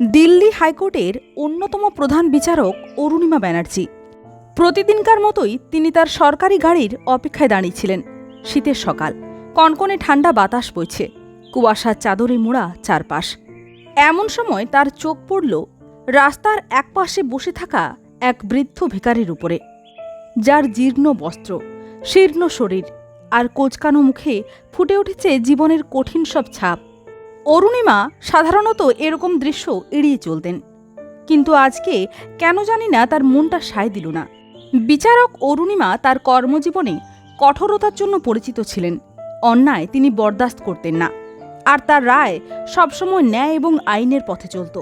দিল্লি হাইকোর্টের অন্যতম প্রধান বিচারক অরুণিমা ব্যানার্জি। প্রতিদিনকার মতোই তিনি তার সরকারি গাড়ির অপেক্ষায় দাঁড়িয়েছিলেন শীতের সকাল, কনকনে ঠান্ডা বাতাস বইছে, কুয়াশার চাদরে মোড়া চারপাশ। এমন সময় তার চোখ পড়ল রাস্তার একপাশে বসে থাকা এক বৃদ্ধ ভিকারির উপরে। যার জীর্ণ বস্ত্র, শীর্ণ শরীর আর কোচকানো মুখে ফুটে উঠেছে জীবনের কঠিন সব ছাপ। অরুণিমা সাধারণত এরকম দৃশ্য এড়িয়ে চলতেন। কিন্তু আজকে কেন জানি না তার মনটা সায় দিল না। বিচারক অরুণিমা তার কর্মজীবনে কঠোরতার জন্য পরিচিত ছিলেন। অন্যায় তিনি বরদাস্ত করতেন না। আর তার রায় সবসময় ন্যায় এবং আইনের পথে চলত।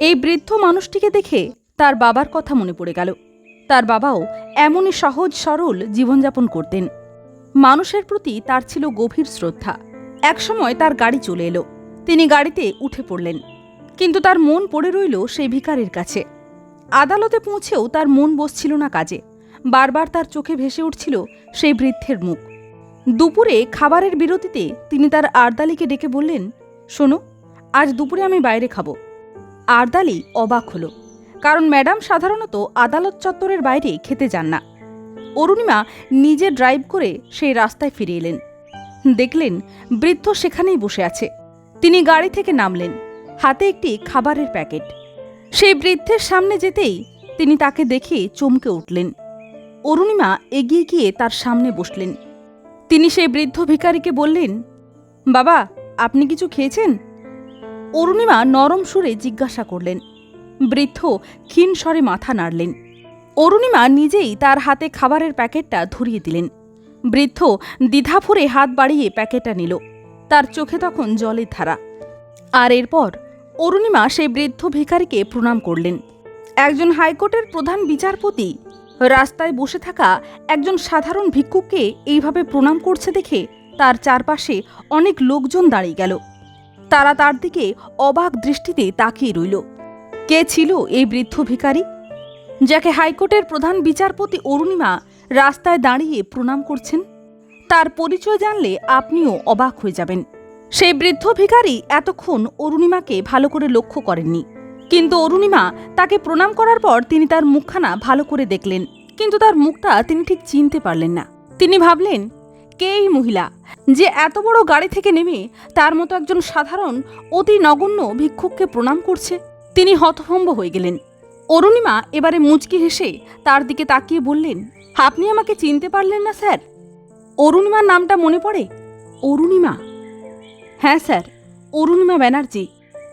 এই বৃদ্ধ মানুষটিকে দেখে তার বাবার কথা মনে পড়ে গেল। তার বাবাও এমনই সহজ সরল জীবনযাপন করতেন। মানুষের প্রতি তার ছিল গভীর শ্রদ্ধা। একসময় তার গাড়ি চলে এলো। তিনি গাড়িতে উঠে পড়লেন, কিন্তু তার মন পড়ে রইল সেই ভিকারের কাছে। আদালতে পৌঁছেও তার মন বসছিল না কাজে। বারবার তার চোখে ভেসে উঠছিল সেই বৃদ্ধের মুখ। দুপুরে খাবারের বিরতিতে তিনি তার আর্দালিকে ডেকে বললেন, শোনো, আজ দুপুরে আমি বাইরে খাব। আর্দালি অবাক হলো, কারণ ম্যাডাম সাধারণত আদালত চত্বরের বাইরে খেতে যান না। অরুণিমা নিজে ড্রাইভ করে সেই রাস্তায় ফিরে এলেন। দেখলেন বৃদ্ধ সেখানেই বসে আছে। তিনি গাড়ি থেকে নামলেন, হাতে একটি খাবারের প্যাকেট। সেই বৃদ্ধের সামনে যেতেই তিনি তাকে দেখে চমকে উঠলেন। অরুণিমা এগিয়ে গিয়ে তার সামনে বসলেন। তিনি সেই বৃদ্ধ ভিখারিকে বললেন, বাবা, আপনি কিছু খেয়েছেন? অরুণিমা নরম সুরে জিজ্ঞাসা করলেন। বৃদ্ধ ক্ষীণ স্বরে মাথা নাড়লেন। অরুণিমা নিজেই তার হাতে খাবারের প্যাকেটটা ধরিয়ে দিলেন। বৃদ্ধ দ্বিধা ভরে হাত বাড়িয়ে প্যাকেটটা নিল। তার চোখে তখন জলের ধারা। আর এরপর অরুণিমা সেই বৃদ্ধ ভিখারিকে প্রণাম করলেন। একজন হাইকোর্টের প্রধান বিচারপতি রাস্তায় বসে থাকা একজন সাধারণ ভিক্ষুককে এইভাবে প্রণাম করছে দেখে তার চারপাশে অনেক লোকজন দাঁড়িয়ে গেল। তারা তার দিকে অবাক দৃষ্টিতে তাকিয়ে রইল। কে ছিল এই বৃদ্ধ ভিখারি? যাকে হাইকোর্টের প্রধান বিচারপতি অরুণিমা রাস্তায় দাঁড়িয়ে প্রণাম করছেন? তার পরিচয় জানলে আপনিও অবাক হয়ে যাবেন। সেই বৃদ্ধ ভিখারি এতক্ষণ অরুণিমাকে ভালো করে লক্ষ্য করেননি। কিন্তু অরুণিমা তাকে প্রণাম করার পর তিনি তার মুখখানা ভালো করে দেখলেন। কিন্তু তার মুখটা তিনি ঠিক চিনতে পারলেন না। তিনি ভাবলেন, কে এই মহিলা? যে এত বড় গাড়ি থেকে নেমে তার মতো একজন সাধারণ, অতি নগণ্য ভিক্ষুককে প্রণাম করছে? তিনি হতভম্ব হয়ে গেলেন। অরুণিমা এবারে মুচকি হেসে তার দিকে তাকিয়ে বললেন, আপনি আমাকে চিনতে পারলেন না, স্যার। অরুণিমার নামটা মনে পড়ে? অরুণিমা। হ্যাঁ স্যার, অরুণিমা ব্যানার্জি।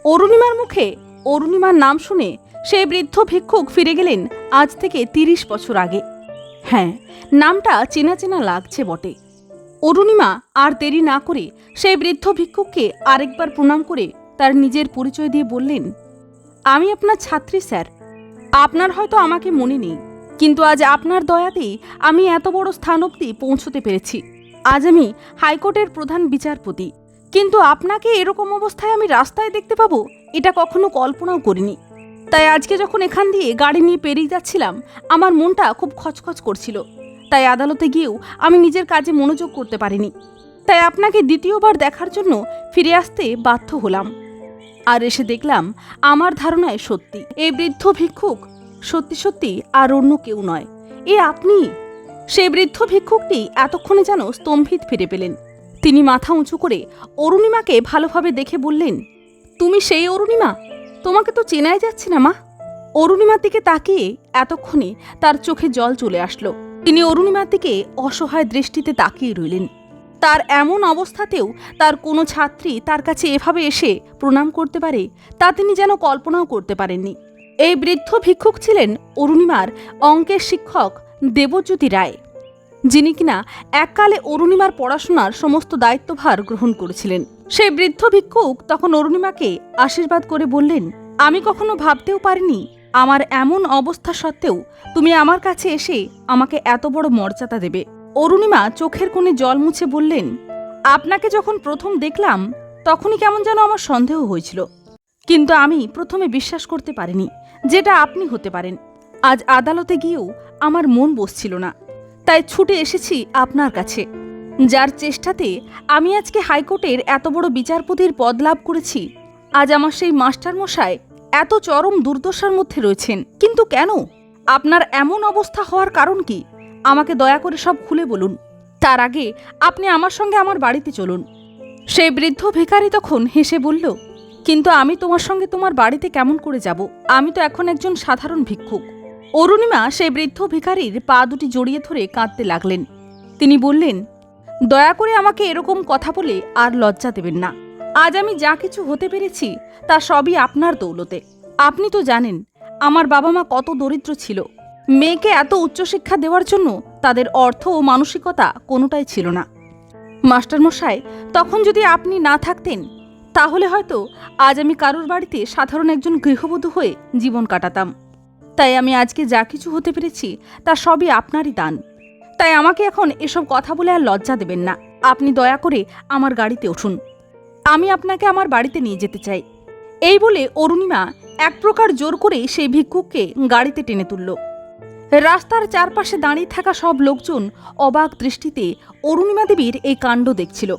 অরুণিমার মুখে অরুণিমার নাম শুনে সেই বৃদ্ধ ভিক্ষুক ফিরে গেলেন আজ থেকে তিরিশ বছর আগে। হ্যাঁ নামটা চেনা চেনা লাগছে বটে। অরুণিমা আর দেরি না করে সেই বৃদ্ধ ভিক্ষুককে আরেকবার প্রণাম করে তার নিজের পরিচয় দিয়ে বললেন, আমি আপনার ছাত্রী স্যার। আপনার হয়তো আমাকে মনে নেই। কিন্তু আজ আপনার দয়াতেই আমি এত বড় স্থান অব্দি পৌঁছতে পেরেছি। আজ আমি হাইকোর্টের প্রধান বিচারপতি। কিন্তু আপনাকে এরকম অবস্থায় আমি রাস্তায় দেখতে পাবো, এটা কখনো কল্পনাও করিনি। তাই আজকে যখন এখান দিয়ে গাড়ি নিয়ে পেরিয়ে যাচ্ছিলাম, আমার মনটা খুব খচখচ করছিল। তাই আদালতে গিয়েও আমি নিজের কাজে মনোযোগ করতে পারিনি। তাই আপনাকে দ্বিতীয়বার দেখার জন্য ফিরে আসতে বাধ্য হলাম। আর এসে দেখলাম আমার ধারণায় সত্যি। এই বৃদ্ধ ভিক্ষুক সত্যি সত্যি আর অন্য কেউ নয়। এ আপনি? সেই বৃদ্ধ ভিক্ষুকটি এতক্ষণে যেন স্তম্ভিত ফিরে পেলেন। তিনি মাথা উঁচু করে অরুণিমাকে ভালোভাবে দেখে বললেন, তুমি সেই অরুণিমা? তোমাকে তো চেনাই যাচ্ছে না মা। অরুণিমার দিকে তাকিয়ে এতক্ষণে তার চোখে জল চলে আসলো। তিনি অরুণিমার দিকে অসহায় দৃষ্টিতে তাকিয়ে রইলেন। তার এমন অবস্থাতেও তার কোনো ছাত্রী তার কাছে এভাবে এসে প্রণাম করতে পারে তা তিনি যেন কল্পনাও করতে পারেননি। এই বৃদ্ধ ভিক্ষুক ছিলেন অরুণিমার অঙ্কের শিক্ষক দেবজ্যোতি রায়, যিনি কিনা এককালে অরুণিমার পড়াশোনার সমস্ত দায়িত্বভার গ্রহণ করেছিলেন। সেই বৃদ্ধ ভিক্ষুক তখন অরুণিমাকে আশীর্বাদ করে বললেন, আমি কখনো ভাবতেও পারিনি আমার এমন অবস্থা সত্ত্বেও তুমি আমার কাছে এসে আমাকে এত বড় মর্যাদা দেবে। অরুণিমা চোখের কোণে জল মুছে বললেন, আপনাকে যখন প্রথম দেখলাম, তখনই কেমন যেন আমার সন্দেহ হয়েছিল। কিন্তু আমি প্রথমে বিশ্বাস করতে পারিনি যেটা আপনি হতে পারেন। আজ আদালতে গিয়েও আমার মন বসছিল না। তাই ছুটে এসেছি আপনার কাছে। যার চেষ্টাতে আমি আজকে হাইকোর্টের এত বড় বিচারপতির পদ লাভ করেছি, আজ আমার সেই মাস্টারমশাই এত চরম দুর্দশার মধ্যে রয়েছেন। কিন্তু কেন? আপনার এমন অবস্থা হওয়ার কারণ কি? আমাকে দয়া করে সব খুলে বলুন। তার আগে আপনি আমার সঙ্গে আমার বাড়িতে চলুন। সেই বৃদ্ধ ভিখারি তখন হেসে বলল কিন্তু আমি তোমার সঙ্গে তোমার বাড়িতে কেমন করে যাব? আমি তো এখন একজন সাধারণ ভিক্ষুক। অরুণিমা সেই বৃদ্ধ ভিখারির পা দুটি জড়িয়ে ধরে কাঁদতে লাগলেন। তিনি বললেন, দয়া করে আমাকে এরকম কথা বলে আর লজ্জা দেবেন না। আজ আমি যা কিছু হতে পেরেছি, তা সবই আপনার দৌলতে। আপনি তো জানেন, আমার বাবা মা কত দরিদ্র ছিল। মেয়েকে এত উচ্চশিক্ষা দেওয়ার জন্য তাদের অর্থ ও মানসিকতা কোনোটাই ছিল না। মাস্টারমশাই, তখন যদি আপনি না থাকতেন তাহলে হয়তো আজ আমি কারোর বাড়িতে সাধারণ একজন গৃহবধূ হয়ে জীবন কাটাতাম। তাই আমি আজকে যা কিছু হতে পেরেছি, তা সবই আপনারই দান। তাই আমাকে এখন এসব কথা বলে আর লজ্জা দেবেন না। আপনি দয়া করে আমার গাড়িতে উঠুন। আমি আপনাকে আমার বাড়িতে নিয়ে যেতে চাই। এই বলে অরুণিমা এক প্রকার জোর করে সেই ভিক্ষুককে গাড়িতে টেনে তুলল। রাস্তার চারপাশে দাঁড়িয়ে থাকা সব লোকজন অবাক দৃষ্টিতে অরুণিমা দেবীর এই কাণ্ড দেখছিল।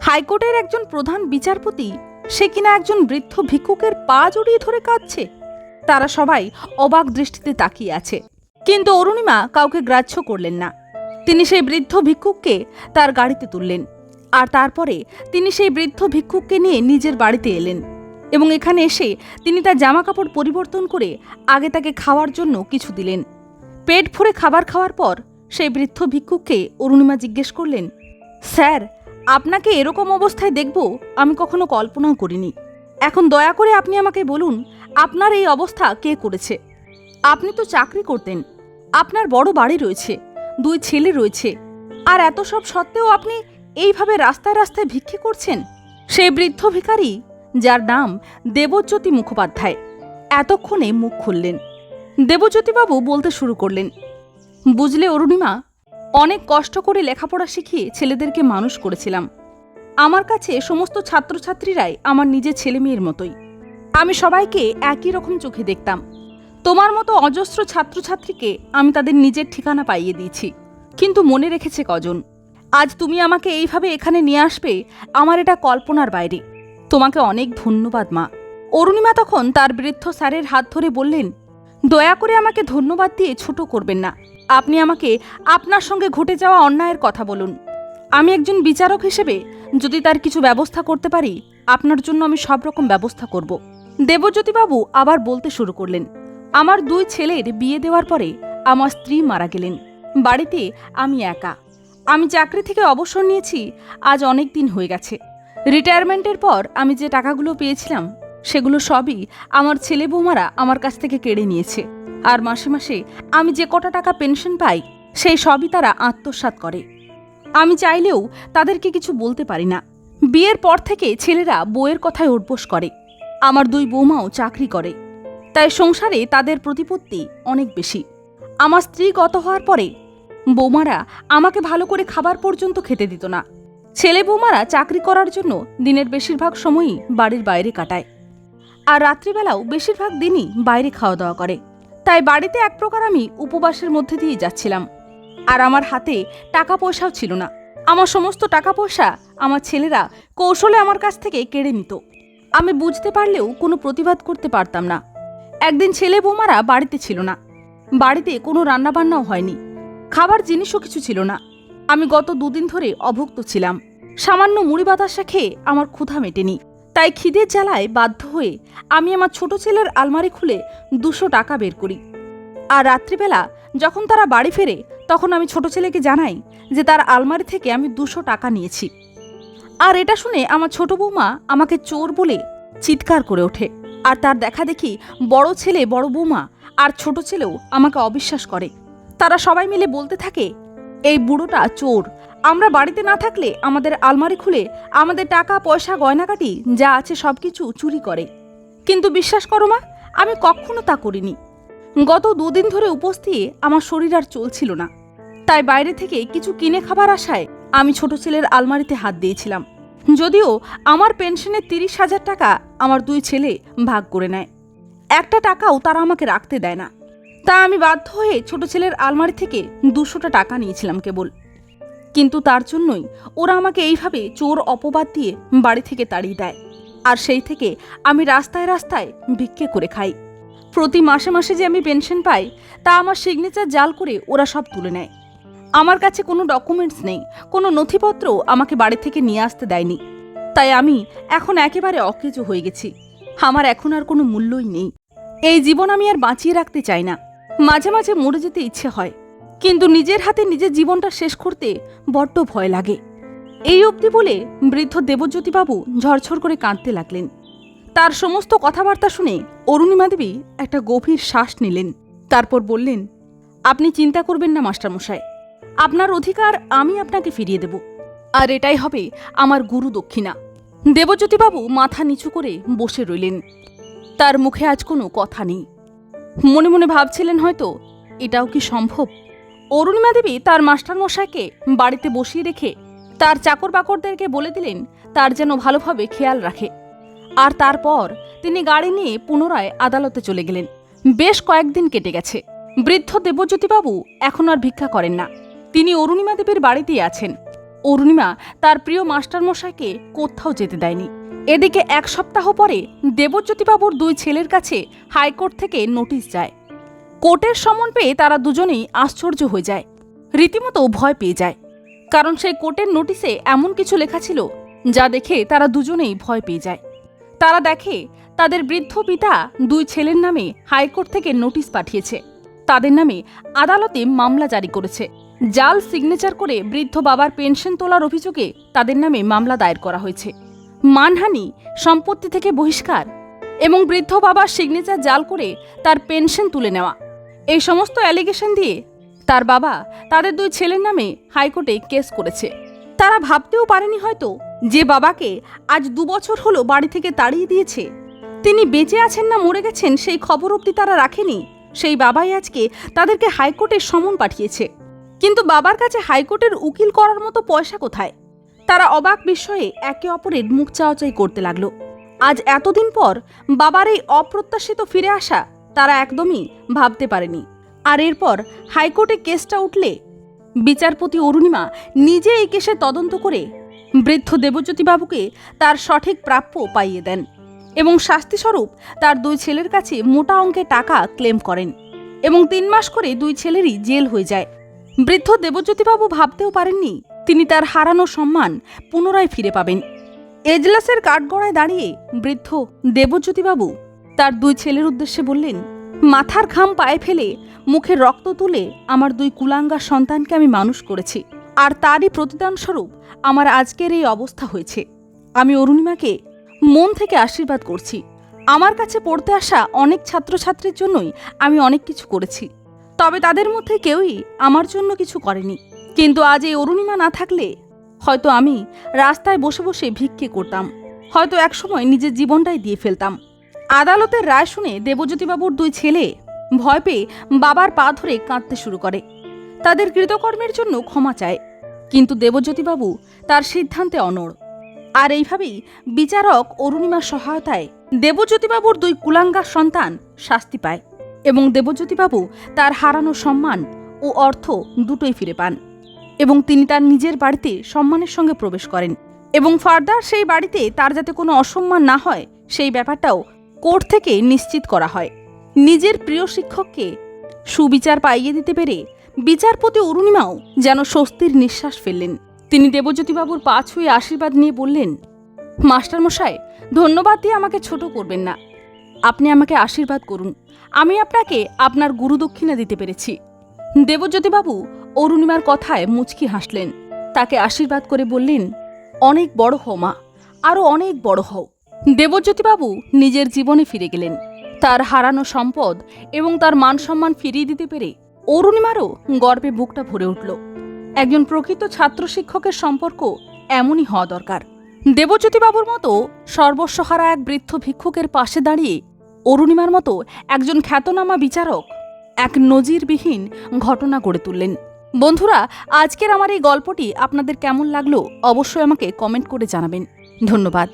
হাইকোর্টের একজন প্রধান বিচারপতি, সে কিনা একজন বৃদ্ধ ভিক্ষুকের পা জড়িয়ে ধরে কাঁদছে। তারা সবাই অবাক দৃষ্টিতে তাকিয়ে আছে। কিন্তু অরুণিমা কাউকে গ্রাহ্য করলেন না। তিনি সেই বৃদ্ধ ভিক্ষুককে তার গাড়িতে তুললেন। আর তারপরে তিনি সেই বৃদ্ধ ভিক্ষুককে নিয়ে নিজের বাড়িতে এলেন এবং এখানে এসে তিনি তার জামাকাপড় পরিবর্তন করে আগে তাকে খাওয়ার জন্য কিছু দিলেন। পেট ভরে খাবার খাওয়ার পর সেই বৃদ্ধ ভিক্ষুককে অরুণিমা জিজ্ঞেস করলেন, স্যার আপনাকে এরকম অবস্থায় দেখব, আমি কখনো কল্পনাও করিনি। এখন দয়া করে আপনি আমাকে বলুন, আপনার এই অবস্থা কে করেছে? আপনি তো চাকরি করতেন, আপনার বড় বাড়ি রয়েছে, দুই ছেলে রয়েছে, আর এত সব সত্ত্বেও আপনি এইভাবে রাস্তায় রাস্তায় ভিক্ষে করছেন? সেই বৃদ্ধ ভিখারি, যার নাম দেবজ্যোতি মুখোপাধ্যায়, এতক্ষণে মুখ খুললেন। দেবজ্যোতিবাবু বলতে শুরু করলেন, বুঝলে অরুণিমা অনেক কষ্ট করে লেখাপড়া শিখিয়ে ছেলেদেরকে মানুষ করেছিলাম। আমার কাছে সমস্ত ছাত্রছাত্রীরাই আমার নিজের ছেলে মেয়ের মতোই। আমি সবাইকে একই রকম চোখে দেখতাম। তোমার মতো অজস্র ছাত্রছাত্রীকে আমি তাদের নিজের ঠিকানা পাইয়ে দিয়েছি। কিন্তু মনে রেখেছে কজন? আজ তুমি আমাকে এইভাবে এখানে নিয়ে আসবে, আমার এটা কল্পনার বাইরে। তোমাকে অনেক ধন্যবাদ, মা। অরুণিমা তখন তার বৃদ্ধ স্যারের হাত ধরে বললেন, দয়া করে আমাকে ধন্যবাদ দিয়ে ছোট করবেন না। আপনি আমাকে আপনার সঙ্গে ঘটে যাওয়া অন্যায়ের কথা বলুন। আমি একজন বিচারক হিসেবে যদি তার কিছু ব্যবস্থা করতে পারি, আপনার জন্য আমি সব রকম ব্যবস্থা করব। দেবজ্যোতিবাবু আবার বলতে শুরু করলেন, আমার দুই ছেলের বিয়ে দেওয়ার পরে আমার স্ত্রী মারা গেলেন। বাড়িতে আমি একা। আমি চাকরি থেকে অবসর নিয়েছি, আজ অনেক দিন হয়ে গেছে। রিটায়ারমেন্টের পর আমি যে টাকাগুলো পেয়েছিলাম, সেগুলো সবই আমার ছেলে বৌমারা আমার কাছ থেকে কেড়ে নিয়েছে। আর মাসে মাসে আমি যে কটা টাকা পেনশন পাই, সেই সবই তারা আত্মসাৎ করে। আমি চাইলেও তাদেরকে কিছু বলতে পারি না। বিয়ের পর থেকে ছেলেরা বউয়ের কথায় উঠবোস করে। আমার দুই বৌমাও চাকরি করে। তাই সংসারে তাদের প্রতিপত্তি অনেক বেশি। আমার স্ত্রী গত হওয়ার পরে বৌমারা আমাকে ভালো করে খাবার পর্যন্ত খেতে দিত না। ছেলে বৌমারা চাকরি করার জন্য দিনের বেশিরভাগ সময়ই বাড়ির বাইরে কাটায়। আর রাত্রিবেলাও বেশিরভাগ দিনই বাইরে খাওয়া দাওয়া করে। তাই বাড়িতে এক প্রকার আমি উপবাসের মধ্যে দিয়ে যাচ্ছিলাম। আর আমার হাতে টাকা পয়সাও ছিল না। আমার সমস্ত টাকা পয়সা আমার ছেলেরা কৌশলে আমার কাছ থেকে কেড়ে নিত। আমি বুঝতে পারলেও কোনো প্রতিবাদ করতে পারতাম না। একদিন ছেলে বৌমারা বাড়িতে ছিল না। বাড়িতে কোনো রান্নাবান্নাও হয়নি। খাবার জিনিসও কিছু ছিল না। আমি গত দুদিন ধরে অভুক্ত ছিলাম। সামান্য মুড়ি বাতাসা খেয়ে আমার ক্ষুধা মেটেনি। তাই খিদের জ্বালায় বাধ্য হয়ে আমি আমার ছোট ছেলের আলমারি খুলে দুশো টাকা বের করি। আর রাত্রিবেলা যখন তারা বাড়ি ফেরে, তখন আমি ছোট ছেলেকে জানাই যে তার আলমারি থেকে আমি দুশো টাকা নিয়েছি। আর এটা শুনে আমার ছোট বৌমা আমাকে চোর বলে চিৎকার করে ওঠে। আর তার দেখা দেখি বড় ছেলে, বড় বৌমা আর ছোট ছেলেও আমাকে অবিশ্বাস করে। তারা সবাই মিলে বলতে থাকে, এই বুড়োটা চোর আমরা বাড়িতে না থাকলে আমাদের আলমারি খুলে আমাদের টাকা, পয়সা গয়নাকাটি যা আছে সব কিছু চুরি করে। কিন্তু বিশ্বাস করো মা, আমি কখনো তা করিনি। গত দুদিন ধরে উপস্থিয়ে আমার শরীর আর চলছিল না। তাই বাইরে থেকে কিছু কিনে খাবার আশায় আমি ছোট ছেলের আলমারিতে হাত দিয়েছিলাম। যদিও আমার পেনশনের তিরিশ হাজার টাকা আমার দুই ছেলে ভাগ করে নেয়। একটা টাকাও তারা আমাকে রাখতে দেয় না। তা আমি বাধ্য হয়ে ছোট ছেলের আলমারি থেকে দুশোটা টাকা নিয়েছিলাম কেবল। কিন্তু তার জন্যই ওরা আমাকে এইভাবে চোর অপবাদ দিয়ে বাড়ি থেকে তাড়িয়ে দেয়। আর সেই থেকে আমি রাস্তায় রাস্তায় ভিক্ষে করে খাই। প্রতি মাসে মাসে যে আমি পেনশন পাই, তা আমার সিগনেচার জাল করে ওরা সব তুলে নেয়। আমার কাছে কোনো ডকুমেন্টস নেই, কোনো নথিপত্র আমাকে বাড়ি থেকে নিয়ে আসতে দেয়নি। তাই আমি এখন একেবারে অকেজো হয়ে গেছি। আমার এখন আর কোনো মূল্যই নেই। এই জীবন আমি আর বাঁচিয়ে রাখতে চাই না। মাঝে মাঝে মরে যেতে ইচ্ছে হয়। কিন্তু নিজের হাতে নিজের জীবনটা শেষ করতে বড্ড ভয় লাগে। এই অবধি বলে বৃদ্ধ দেবজ্যোতিবাবু ঝরঝর করে কাঁদতে লাগলেন। তার সমস্ত কথাবার্তা শুনে অরুণিমা দেবী একটা গভীর শ্বাস নিলেন। তারপর বললেন, আপনি চিন্তা করবেন না, মাস্টারমশাই। আপনার অধিকার আমি আপনাকে ফিরিয়ে দেব। আর এটাই হবে আমার গুরু দক্ষিণা। দেবজ্যোতিবাবু মাথা নিচু করে বসে রইলেন। তার মুখে আজ কোনো কথা নেই। মনে মনে ভাবছিলেন হয়তো এটাও কি সম্ভব? অরুণিমা দেবী তার মাস্টারমশাইকে বাড়িতে বসিয়ে রেখে তার চাকর বাকরদেরকে বলে দিলেন তার যেন ভালোভাবে খেয়াল রাখে। আর তারপর তিনি গাড়ি নিয়ে পুনরায় আদালতে চলে গেলেন। বেশ কয়েকদিন কেটে গেছে। বৃদ্ধ দেবজ্যোতিবাবু এখন আর ভিক্ষা করেন না। তিনি অরুণিমা দেবীর বাড়িতেই আছেন। অরুণিমা তার প্রিয় মাস্টারমশাইকে কোথাও যেতে দেয়নি। এদিকে এক সপ্তাহ পরে দেবজ্যোতিবাবুর দুই ছেলের কাছে হাইকোর্ট থেকে নোটিশ যায়। কোর্টের সমন পেয়ে তারা দুজনেই আশ্চর্য হয়ে যায়। রীতিমতো ভয় পেয়ে যায়। কারণ সেই কোর্টের নোটিশে এমন কিছু লেখা ছিল, যা দেখে তারা দুজনেই ভয় পেয়ে যায়। তারা দেখে তাদের বৃদ্ধ পিতা দুই ছেলের নামে হাইকোর্ট থেকে নোটিশ পাঠিয়েছে। তাদের নামে আদালতে মামলা জারি করেছে। জাল সিগনেচার করে বৃদ্ধ বাবার পেনশন তোলার অভিযোগে তাদের নামে মামলা দায়ের করা হয়েছে। মানহানি, সম্পত্তি থেকে বহিষ্কার এবং বৃদ্ধ বাবার সিগনেচার জাল করে তার পেনশন তুলে নেওয়া। এই সমস্ত অ্যালিগেশন দিয়ে তার বাবা তাদের দুই ছেলের নামে হাইকোর্টে কেস করেছে। তারা ভাবতেও পারেনি হয়তো যে বাবাকে আজ দু বছর হলো বাড়ি থেকে তাড়িয়ে দিয়েছে। তিনি বেঁচে আছেন না মরে গেছেন সেই খবর অবধি তারা রাখেনি। সেই বাবাই আজকে তাদেরকে হাইকোর্টের সমন পাঠিয়েছে। কিন্তু বাবার কাছে হাইকোর্টের উকিল করার মতো পয়সা কোথায়? তারা অবাক বিস্ময়ে একে অপরের মুখ চাওয়াচাই করতে লাগল। আজ এতদিন পর বাবার এই অপ্রত্যাশিত ফিরে আসা তারা একদমই ভাবতে পারেনি। আর এরপর হাইকোর্টে কেসটা উঠলে বিচারপতি অরুণিমা নিজে এই কেসে তদন্ত করে বৃদ্ধ দেবজ্যোতিবাবুকে তার সঠিক প্রাপ্য পাইয়ে দেন এবং শাস্তিস্বরূপ তার দুই ছেলের কাছে মোটা অঙ্কে টাকা ক্লেম করেন এবং তিন মাস করে দুই ছেলেরই জেল হয়ে যায়। বৃদ্ধ দেবজ্যোতিবাবু ভাবতেও পারেননি তিনি তার হারানো সম্মান পুনরায় ফিরে পাবেন। এজলাসের কাঠগড়ায় দাঁড়িয়ে বৃদ্ধ দেবজ্যোতিবাবু তার দুই ছেলের উদ্দেশ্যে বললেন, মাথার ঘাম পায়ে ফেলে মুখে রক্ত তুলে আমার দুই কুলাঙ্গা সন্তানকে আমি মানুষ করেছি। আর তারই প্রতিদানস্বরূপ আমার আজকের এই অবস্থা হয়েছে। আমি অরুণিমাকে মন থেকে আশীর্বাদ করছি। আমার কাছে পড়তে আসা অনেক ছাত্রছাত্রীর জন্যই আমি অনেক কিছু করেছি। তবে তাদের মধ্যে কেউই আমার জন্য কিছু করেনি। কিন্তু আজ এই অরুণিমা না থাকলে হয়তো আমি রাস্তায় বসে বসে ভিক্ষে করতাম। হয়তো একসময় নিজের জীবনটাই দিয়ে ফেলতাম। আদালতের রায় শুনে দেবজ্যোতিবাবুর দুই ছেলে ভয় পেয়ে বাবার পা ধরে কাঁদতে শুরু করে। তাদের কৃতকর্মের জন্য ক্ষমা চায়। কিন্তু দেবজ্যোতিবাবু তার সিদ্ধান্তে অনড়। আর এইভাবেই বিচারক অরুণিমার সহায়তায় দেবজ্যোতিবাবুর দুই কুলাঙ্গার সন্তান শাস্তি পায় এবং দেবজ্যোতিবাবু তার হারানো সম্মান ও অর্থ দুটোই ফিরে পান এবং তিনি তার নিজের বাড়িতে সম্মানের সঙ্গে প্রবেশ করেন এবং ফার্দার সেই বাড়িতে তার যাতে কোনো অসম্মান না হয় সেই ব্যাপারটাও কোর্ট থেকে নিশ্চিত করা হয়। নিজের প্রিয় শিক্ষককে সুবিচার পাইয়ে দিতে পেরে বিচারপতি অরুণিমাও যেন স্বস্তির নিঃশ্বাস ফেললেন। তিনি দেবজ্যোতিবাবুর পা ছুঁয়ে আশীর্বাদ নিয়ে বললেন, মাস্টারমশাই, ধন্যবাদ দিয়ে আমাকে ছোট করবেন না। আপনি আমাকে আশীর্বাদ করুন। আমি আপনাকে আপনার গুরুদক্ষিণা দিতে পেরেছি। দেবজ্যোতিবাবু অরুণিমার কথায় মুচকি হাসলেন। তাকে আশীর্বাদ করে বললেন, অনেক বড় হও মা আরও অনেক বড় হও। দেবজ্যোতিবাবু নিজের জীবনে ফিরে গেলেন। তার হারানো সম্পদ এবং তার মান সম্মান ফিরিয়ে দিতে পেরে অরুণিমারও গর্বে বুকটা ভরে উঠল। একজন প্রকৃত ছাত্র শিক্ষকের সম্পর্ক এমনই হওয়া দরকার। দেবজ্যোতিবাবুর মতো সর্বস্বহারা এক বৃদ্ধ ভিক্ষুকের পাশে দাঁড়িয়ে অরুণিমার মতো একজন খ্যাতনামা বিচারক এক নজিরবিহীন ঘটনা গড়ে তুললেন। বন্ধুরা, আজকের আমার এই গল্পটি আপনাদের কেমন লাগল অবশ্যই আমাকে কমেন্ট করে জানাবেন। ধন্যবাদ।